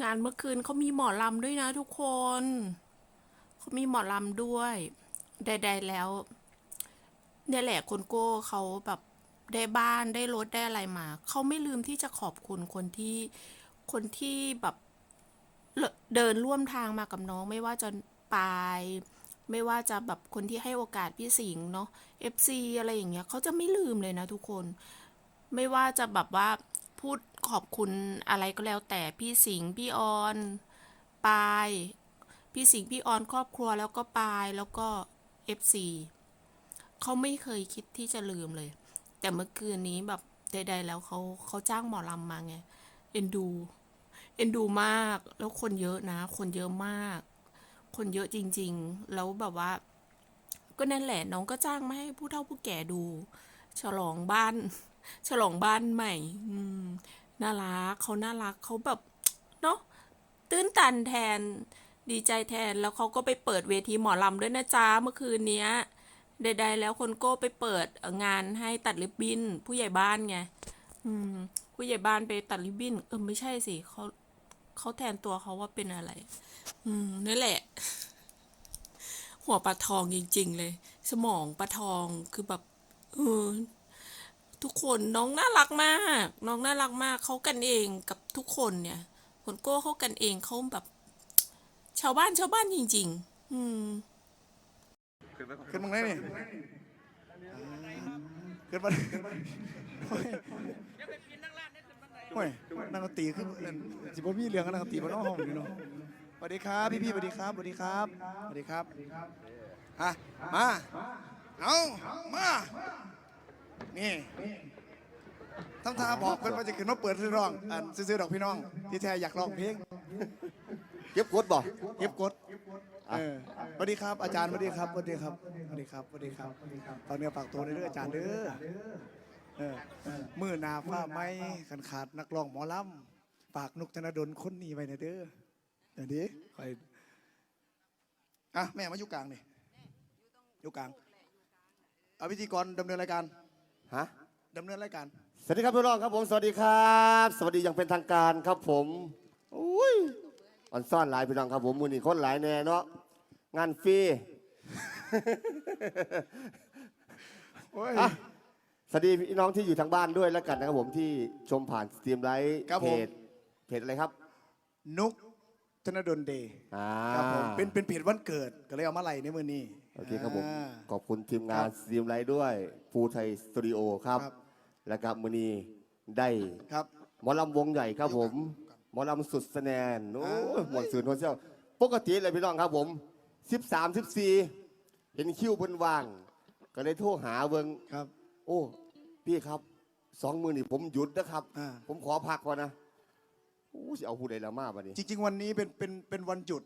งานเมื่อคืนเขามีหมอลำด้วยนะทุกคน เขามีหมอลำด้วย ใด ๆ แล้ว เนี่ยแหละคนโก้เขาแบบได้บ้านได้รถได้อะไรมา เขาไม่ลืมที่จะขอบคุณคนที่คนที่แบบเดินร่วมทางมากับน้อง ไม่ว่าจะปายไม่ว่าจะแบบคนที่ให้โอกาสพี่สิงห์เนาะ FC อะไรอย่างเงี้ยเขาจะไม่ลืมเลยนะทุกคน ไม่ว่าจะแบบว่า พูดขอบคุณอะไรก็แล้วแต่พี่สิงห์พี่ออนปาย พี่สิงห์พี่ออนครอบครัวแล้วก็ปายแล้วก็ FC เขาไม่เคยคิดที่จะลืมเลย แต่เมื่อคืนนี้แบบใดๆแล้วเขาเขาจ้างหมอลำมาไงเอ็นดูเอ็นดูมากแล้วคนเยอะนะ คนเยอะมาก คนเยอะจริง ๆ แล้วแบบว่า ก็นั่นแหละน้องก็จ้างมาให้ผู้เฒ่าผู้แก่ดู ฉลองบ้าน ฉลองบ้านใหม่ อืมน่ารักเขาน่ารักเขาแบบเนาะตื้นตันแทนดีใจแทนแล้วเขาก็ไปเปิดเวทีหมอลำด้วยนะจ๊ะเมื่อคืนเนี้ยใดๆแล้วคนโก้ไปเปิดงานให้ตัดริบบิ้น ผู้ใหญ่บ้านไงอืม ผู้ใหญ่บ้านไปตัดริบบิ้น เออไม่ใช่สิเขาเขาแทนตัวเขาว่าเป็นอะไร อืมนั่นแหละ หัวปลาทองจริง ๆ เลย สมองปลาทองคือแบบเออ ทุกคนน้องน่ารักมาก น้องน่ารักมากเขากันเองกับทุกคนเนี่ยคนโก้เขากันเองเขาแบบ ชาวบ้านชาวบ้านจริง ๆ อืมขึ้นมึงได้นี่ขึ้นมาโอ้ยนั่งดนตรีขึ้นเอิ่นสิบ่มีเรื่องกันนั่งดนตรีบนห้องอยู่เนาะสวัสดีครับพี่พี่สวัสดีครับสวัสดีครับสวัสดีครับอะมาเอามา นี่ทำท่าบอกเพื่อนว่าจะขึ้นมาเปิดซื้อร้องอันซื้อๆดอกพี่น้อง ที่แท้อยากร้องเพลงเก็บกดบ่เก็บกดเออสวัสดีครับอาจารย์สวัสดีครับสวัสดีครับสวัสดีครับสวัสดีครับฝากเนื้อฝากตัวในเรื่องอาจารย์เด้อเออมือหนาฟ้าไม้ขันขาดนักร้องหมอลำฝากนุกธนดลคนนี้ไว้ในเด้อเดี๋ยวนี้คอยอะแม่มาอยู่กลางนี่อยู่กลางเอาพิธีกรดำเนินรายการ ฮะดำเนินรายการ สวัสดีครับพี่น้องครับผม สวัสดีครับ สวัสดีอย่างเป็นทางการครับผมอุ้ยอ่อนซ่อนหลายพี่น้องครับผมมือนี่คนหลายแน่เนาะงานฟรี โอ้ย อะสวัสดีพี่น้องที่อยู่ทางบ้านด้วยแล้วกันนะครับผมที่ชมผ่านสตรีมไลท์ครับเพผม จเพจอะไรครับนุกธนดลเดย์อ่าครับผมเป็นเป็นเพจวันเกิดก็เลยเอามาไล่ในมือนี้ โอเคครับผมอ่าขอบคุณทีมงานครับสตรีมไลท์ด้วยฟูไทยสตูดิโอครับ ครับ แล้วก็มือนี้ได้ครับ หมอลำวงใหญ่ครับผมหมอลำสุดสแนนโอ้ยหมวดสื่อโทนเซียวปกติเลยพี่น้องครับผม 13 14 เห็นคิวเพิ่นว่าง ก็เลยโทรหาเบิงครับ โอ้ พี่ครับสองมือนี่ผมหยุดนะครับ อ่า ผมขอพักก่อนนะโอ้สิเอาผู้ใดละมาบัดนี้ จริง ๆ วันนี้เป็นเป็นเป็นวันหยุด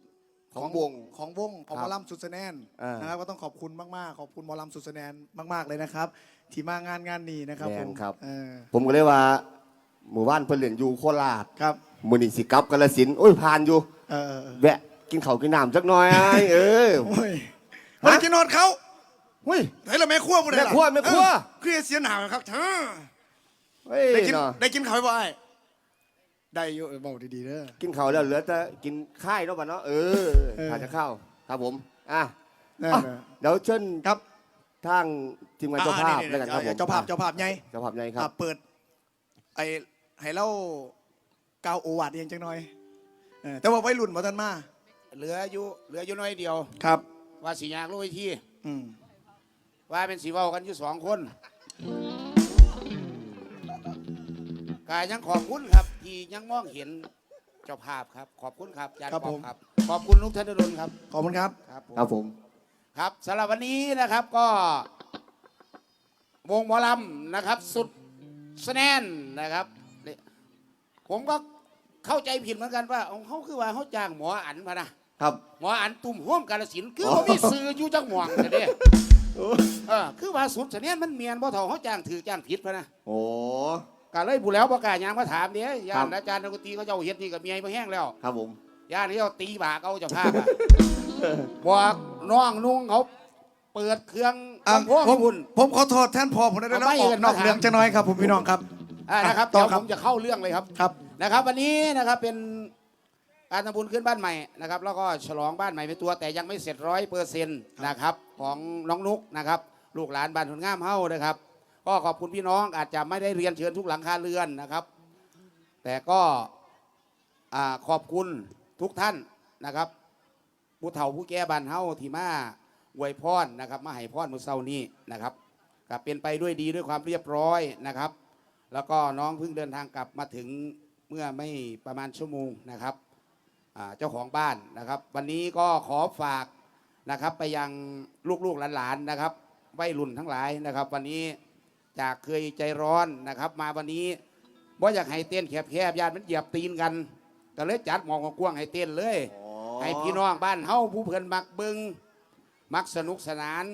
ของวงของวงของหครัมบอลำสุดสแนนอ่านนะครับก็ต้องขอบคุณมากๆขอบคุณหมอลำสุดสแนนมาก ๆเลยนะครับ ที่มางานงานนี้นะครับแม่ผนมครับ เออผมก็เลยว่าหมู่บ้านเพิ่นเล่นอยู่โคราชครับมือนี่สิกลับกาฬสินธุ์โอ้ยผ่านอยู่ เออเออเออแวะกินข้าวกินน้ำจักหน่อยไอ้เออ โอ้ยไม่ได้กินนอนเขาเฮ้ย ไหนละแม่ครัวบุได้แม่ครัวแม่ครัวเครียดเสียหนาวครับเธอเฮ้ยได้กินเนาะได้กินข้าวบ่ไอ้ ได้อยู่เออบอกดีๆเด้อ กินข้าวแล้วเหลือแต่กินข้ายเนาะบัดเนาะเออเออทานจะข้าวครับผมอะนั่นอะน่ะเดี๋ยวเชิญครับทางทีมงานเจ้าภาพอ่แล้วกันครับผมเจ้าภาพเจ้าภาพไงเจ้าภาพใหญ่คอะรับเปิดไอ้ให้เล่ากาวโอวาดเองจังหน่อยเออแต่ว่าวัยรุ่นบ่ทันมาเหลืออยู่เหลืออยู่น้อยเดียว ครับว่าสียางลุยที่อืมว่าเป็นสีเว้ากันอยู่สองคนกายยังขอบคุณครับ ที่ยังมองเห็นเจ้าภาพครับ ขอบคุณครับอาจารย์ปองครับ ขอบคุณนุกธนดลครับขอบคุณครับ ครับผม ครับผม ครับสำหรับวันนี้นะครับก็วงหมอลำนะครับสุดสแนนนะครับเนี่ยผมก็เข้าใจผิดเหมือนกันว่าเอาเขาคือว่าเขาจ้างหมออันพะนะครับ หมออันตุ่มห่วมกาลสินธุ์คือว่ามีสื่ออยู่จังหวังแต่เด้เออคือว่าสุดเสนียนมันเมียนบ่เท่าเขาจ้างถือจ้างผิดพะนะโอ้ กาเลยผู้แล้วประกล้าศยางมาถามเด้ย่าครันบอาจารย์ดนตรีเขาเจ้าเฮ็ดนี่กับเมียมาแห้งแล้วครับผมย่านนี่เขาตีบากเอาเจ้าภาพอะบอกน้องนุ่งเขาเปิดเครื่องอะลำโพงผมคุณ ผมขอโทษแทนพอผมได้แล้วเอาไม่ออกกันนอกมาถามเรื่องจะน้อยครับผมพี่น้องครับ อ่านะครับต่อเดี๋ยวครัผบ มจะเข้าเรื่องเลยครับครับ นะครับ วันนี้นะครับเป็นการทำบุญขึ้นบ้านใหม่นะครับ แล้วก็ฉลองบ้านใหม่เป็นตัวแต่ยังไม่เสร็จร้อยเปอร์เซ็นต์นะครับของน้องนุกนะครับ ลูกหลานบ้านหุนงามเฮ้านะครับ ก็ขอบคุณพี่น้องอาจจะไม่ได้เรียนเชิญทุกหลังคาเรือนนะครับ แต่ก็ขอบคุณทุกท่านนะครับผู้เฒ่าผู้แก่บ้านเฮาที่มาอวยพรนะครับ มาให้พรมื้อเช้านี้นะครับก็เป็นไปด้วยดีด้วยความเรียบร้อยนะครับ แล้วก็น้องเพิ่งเดินทางกลับมาถึงเมื่อไม่ประมาณชั่วโมงนะครับเจ้าของบ้านนะครับ วันนี้ก็ขอฝากนะครับไปยังลูกๆหลานๆนะครับวัยรุ่นทั้งหลายนะครับ วันนี้ จากเคยใจร้อนนะครับ มาวันนี้ว่าอยากให้เต้นแคบๆญาติมันเหยียบตีนกัน ก็เลยจัดหมองกว้างๆให้เต้นเลย ให้พี่น้องบ้านเฮาผู้เพื่อนมักเบิงมักสนุกสนาน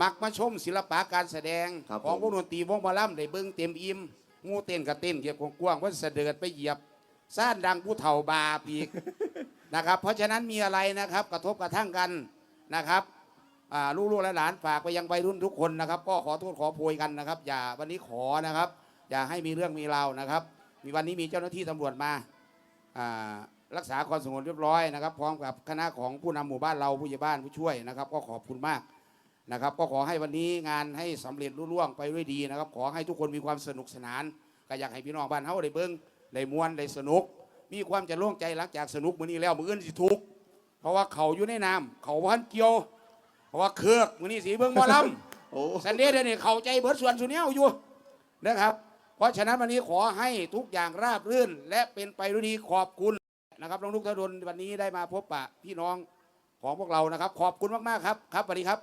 มักมาชมศิลปะการแสดงครับของผมวงดนตรีวงหมอลำได้เบิงเต็มอิ่มงูเต้นกับเต้นเหยียบกว้างๆว่าเสด็จไปเหยียบซ่านดังผู้เฒ่าบาปีกนะครับ เพราะฉะนั้นมีอะไรนะครับ กระทบกระทั่งกันนะครับอ่า ลูกๆและหลานฝากไปยังวัยรุ่นทุกคนนะครับ ก็ขอโทษขอโพยกันนะครับ อย่าวันนี้ขอนะครับ อย่าให้มีเรื่องมีราวนะครับ มีวันนี้มีเจ้าหน้าที่ตำรวจมารักษาความสงบเรียบร้อยนะครับ พร้อมกับคณะของผู้นำหมู่บ้านเราผู้ใหญ่บ้านผู้ช่วยนะครับ ก็ขอบคุณมากนะครับ ก็ขอให้วันนี้งานให้สำเร็จรุ่ร่วงไปด้วยดีนะครับ ขอให้ทุกคนมีความสนุกสนานก็อยากให้พี่น้องบ้านเฮาได้เบิ้งได้มวนได้สนุก มีความจะโล่งใจหลังจากสนุกมื้อนี้แล้วมื้ออื่นสิทุกเพราะว่าเขาอยู่ในน้ำเขาพันเกี่ยว เพราะว่าเครือกมื้อนี้สีเบิ้งหมอลำโอ้สันเดย์เดี๋ยวนี้เข้าใจเบิดส่วนสุเนียวอยู่นะครับ เพราะฉะนั้นวันนี้ขอให้ทุกอย่างราบรื่น และเป็นไปด้วยดีขอบคุณนะครับน้องลูกทดลวันนี้ได้มาพบปะพี่น้องของพวกเรานะครับ ขอบคุณมากๆครับครับสวัสดีครับ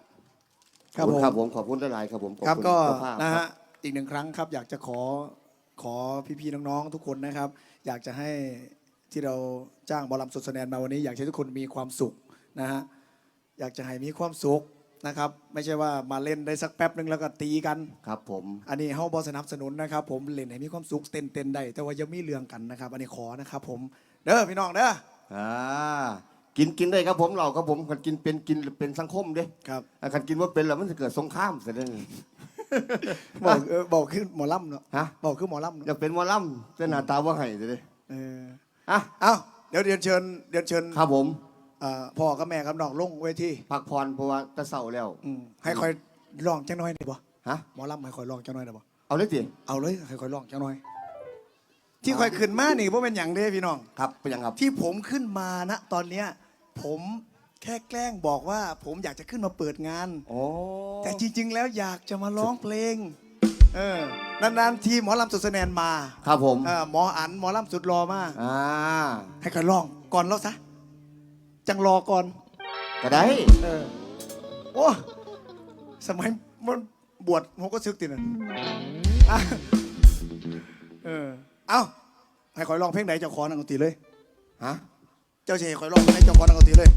ขอบคุณครับผมขอบคุณหลายๆครับผมขอบครับคุณก็เจ้าภาพนะครัฮะบ อีกหนึ่งครั้งครับ อยากจะขอขอพี่ๆน้องๆทุกคนนะครับ อยากจะให้ที่เราจ้างบอลลัมสุดแสดงมาวันนี้ อยากให้ทุกคนมีความสุขนะฮะ อยากจะให้มีความสุขนะครับ ไม่ใช่ว่ามาเล่นได้สักแป๊บนึงแล้วก็ตีกัน ครับผม อันนี้เฮาบอสนับสนุนนะครับ ผมเล่นให้มีความสุขเต้นเต้นได้แต่ว่าอยังมีเรื่องกันนะครับ อันนี้ขอนะครับ ผมเด้อพี่น้องเด้ออ่ากินกินได้ครับผมเราครับผมคันกินเป็นกินเป็นสังคมเด้ครับอ่าคันกินว่าเป็นแล้วมันจะเกิดสงครามเสียเลยบอกเออบอกขึ้นหมอลำเนาะฮะบอกขึ้นหมอลำอเนาะยากเป็นหมอลำแต่หน้าตาว่าไห้เสียเลยเอออะเอ้าเดี๋ยวเรียนเชิญเรียนเชิญครับผม เอ่อพ่อกับแม่กับน้องลงเวทีพักผ่อนเพราะว่าแตะเศร้าแล้ว อืมให้คอยร้องจังน้อยได้บ่ฮะ หมอลำให้คอยร้องจังน้อยได้บ่เอาเลยสิเอาเลยให้คอยร้องจังน้อย ที่คอยขึ้นมานี่บ่เป็นหยังเด้พี่น้อง ครับเป็นยังครับ ที่ผมขึ้นมานะตอนเนี้ยผมแค่แกล้งบอกว่า ผมอยากจะขึ้นมาเปิดงาน โอ้แต่จริง ๆ แล้วอยากจะมาร้องเพลง เออนานๆทีหมอลำสุดแสนนมาครับผม เออหมออันหมอลำสุดรอมาอ่า ให้คอยร้องก่อนแล้วซะ จังรอก่อน ก็ได้ เออ โอ้ สมัยมันบวชผมก็ซึกตินะอะเออ เอ้า ให้คอยร้องเพลงไหนเจ้าขอนักดนตรีเลย ฮะ เจ้าเชยคอยร้องให้เจ้าขอนักดนตรีเลย